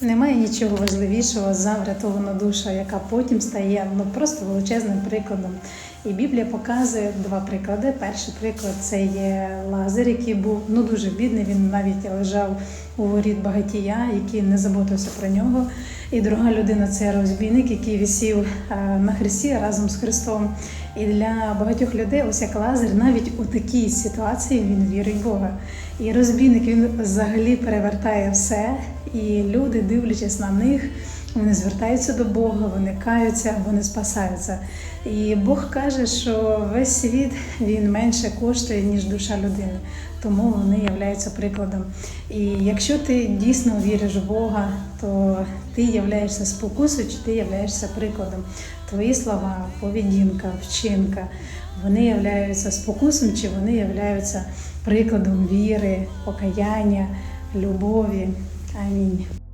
Немає нічого важливішого за врятовану душу, яка потім стає ну просто величезним прикладом. І Біблія показує два приклади. Перший приклад це є Лазар, який був ну дуже бідний. Він навіть лежав у воріт багатія, який не заботився про нього. І друга людина це розбійник, який висів е, на хресті разом з Христом. І для багатьох людей, ось як Лазар, навіть у такій ситуації він вірить в Бога. І розбійник він взагалі перевертає все, і люди, дивлячись на них, вони звертаються до Бога, вони каються, вони спасаються. І Бог каже, що весь світ він менше коштує, ніж душа людини. Тому вони являються прикладом. І якщо ти дійсно віриш в Бога, то ти являєшся спокусою, чи ти являєшся прикладом. Твої слова, поведінка, вчинка, вони являються спокусом, чи вони являються прикладом віри, покаяння, любові. 爱你。